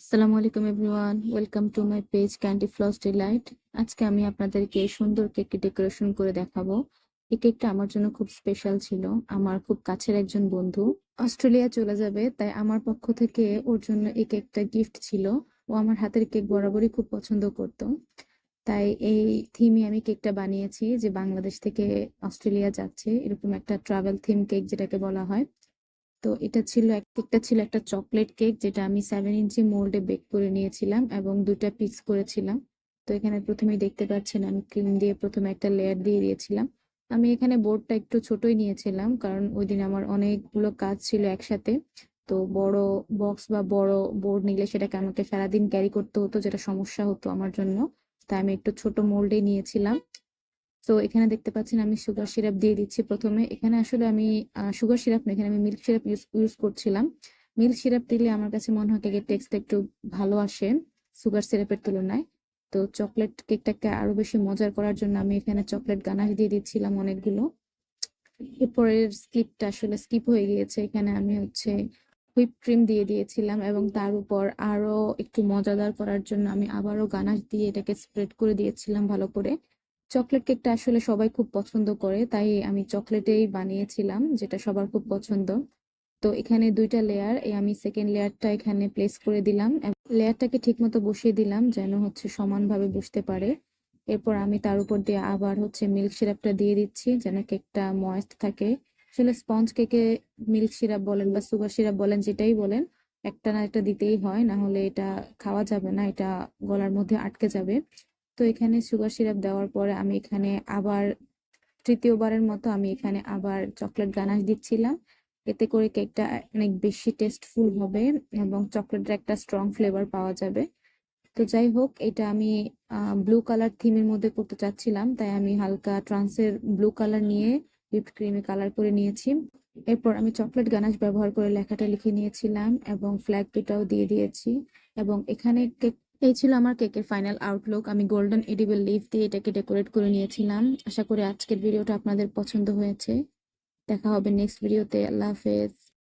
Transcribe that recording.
আসসালামু আলাইকুম everyone, welcome to my page candy floss delight আজকে আমি আপনাদেরকে সুন্দর কেকটি ডেকোরেশন করে দেখাবো। এই কেকটা আমার জন্য খুব স্পেশাল ছিল। আমার খুব কাছের একজন বন্ধু অস্ট্রেলিয়া চলে যাবে, তাই আমার পক্ষ থেকে ওর জন্য এই কেকটা গিফট ছিল। ও আমার হাতের কেক বরাবরই খুব পছন্দ করতো। তাই এই থিমে আমি কেকটা বানিয়েছি, যে বাংলাদেশ থেকে অস্ট্রেলিয়া যাচ্ছে, এরকম একটা ট্রাভেল থিম কেক যেটাকে বলা হয়। তো এটা ছিল এক, কেকটা ছিল একটা চকলেট কেক যেটা আমি সেভেন ইঞ্চি মোল্ডে বেক করে নিয়েছিলাম এবং দুটা পিস করেছিলাম। তো এখানে প্রথমেই দেখতে পাচ্ছেন আমি ক্রিম দিয়ে প্রথমে একটা লেয়ার দিয়ে দিয়েছিলাম। আমি এখানে বোর্ডটা একটু ছোটই নিয়েছিলাম কারণ ওই দিন আমার অনেকগুলো কাজ ছিল একসাথে। তো বড় বক্স বা বড় বোর্ড নিলে সেটাকে আমাকে সারাদিন ক্যারি করতে হতো, যেটা সমস্যা হতো আমার জন্য। তাই আমি একটু ছোট মোল্ডে নিয়েছিলাম। তো এখানে দেখতে পাচ্ছেন আমি সুগার সিরাপ দিয়ে দিচ্ছি প্রথমে। এখানে আসলে আমি সুগার সিরাপ না, এখানে আমি মিল্ক সিরাপ ইউজ করছিলাম। মিল্ক সিরাপ দিলে আমার কাছে মনে হয় কেকের টেক্সট একটু ভালো আসে সুগার সিরাপের তুলনায়। তো চকলেট কেকটাকে আরও বেশি মজার করার জন্য আমি এখানে চকলেট গানাশ দিয়ে দিচ্ছিলাম অনেকগুলো। এরপরের স্কিপটা আসলে স্কিপ হয়ে গিয়েছে। এখানে আমি হচ্ছে হুইপ ক্রিম দিয়ে দিয়েছিলাম এবং তার উপর আরও একটু মজাদার করার জন্য আমি আবারও গানাশ দিয়ে এটাকে স্প্রেড করে দিয়েছিলাম ভালো করে। চকলেট কেকটা আসলে সবাই খুব পছন্দ করে, তাই আমি চকলেটেই বানিয়েছিলাম, যেটা সবার খুব পছন্দ। তো এখানে দুইটা লেয়ার আমি সেকেন্ড লেয়ারটা এখানে প্লেস করে দিলাম। লেয়ারটাকে ঠিক মতো বসিয়ে দিলাম, যেন হচ্ছে সমানভাবে বসতে পারে। এরপর আমি তার উপর দিয়ে আবার হচ্ছে মিল্ক সিরাপটা দিয়ে দিচ্ছি, যেন কেকটা ময়েস্ট থাকে। আসলে স্পঞ্জ কেকে মিল্ক সিরাপ বলেন বা সুগার সিরাপ বলেন, যেটাই বলেন, একটা না একটা দিতেই হয়, না হলে এটা খাওয়া যাবে না, এটা গলার মধ্যে আটকে যাবে। তো এখানে সুগার সিরাপ দেওয়ার পরে আমি এখানে আবার তৃতীয়বারের মতো আমি এখানে আবার চকলেট গানাশ দিচ্ছিলাম। এতে করে কেকটা অনেক বেশি টেস্টফুল হবে এবং চকলেটের একটা স্ট্রং ফ্লেভার পাওয়া যাবে। তো যাই হোক, এটা আমি ব্লু কালার থিমের মধ্যে করতে চাচ্ছিলাম, তাই আমি হালকা ট্রান্সের ব্লু কালার নিয়ে হুইপড ক্রিমে কালার করে নিয়েছি। এরপর আমি চকলেট গানাশ ব্যবহার করে লেখাটা লিখে নিয়েছিলাম এবং ফ্ল্যাগ দুটাও দিয়ে দিয়েছি এবং এখানে কেক এই ছিল আমার কেকের ফাইনাল আউটলুক আমি গোল্ডেন এডিবল লিভ দিয়ে এটাকে ডেকোরেট করে নিয়েছিলাম। আশা করি আজকের ভিডিওটা আপনাদের পছন্দ হয়েছে। দেখা হবে নেক্সট ভিডিওতে আল্লাহ হাফেজ।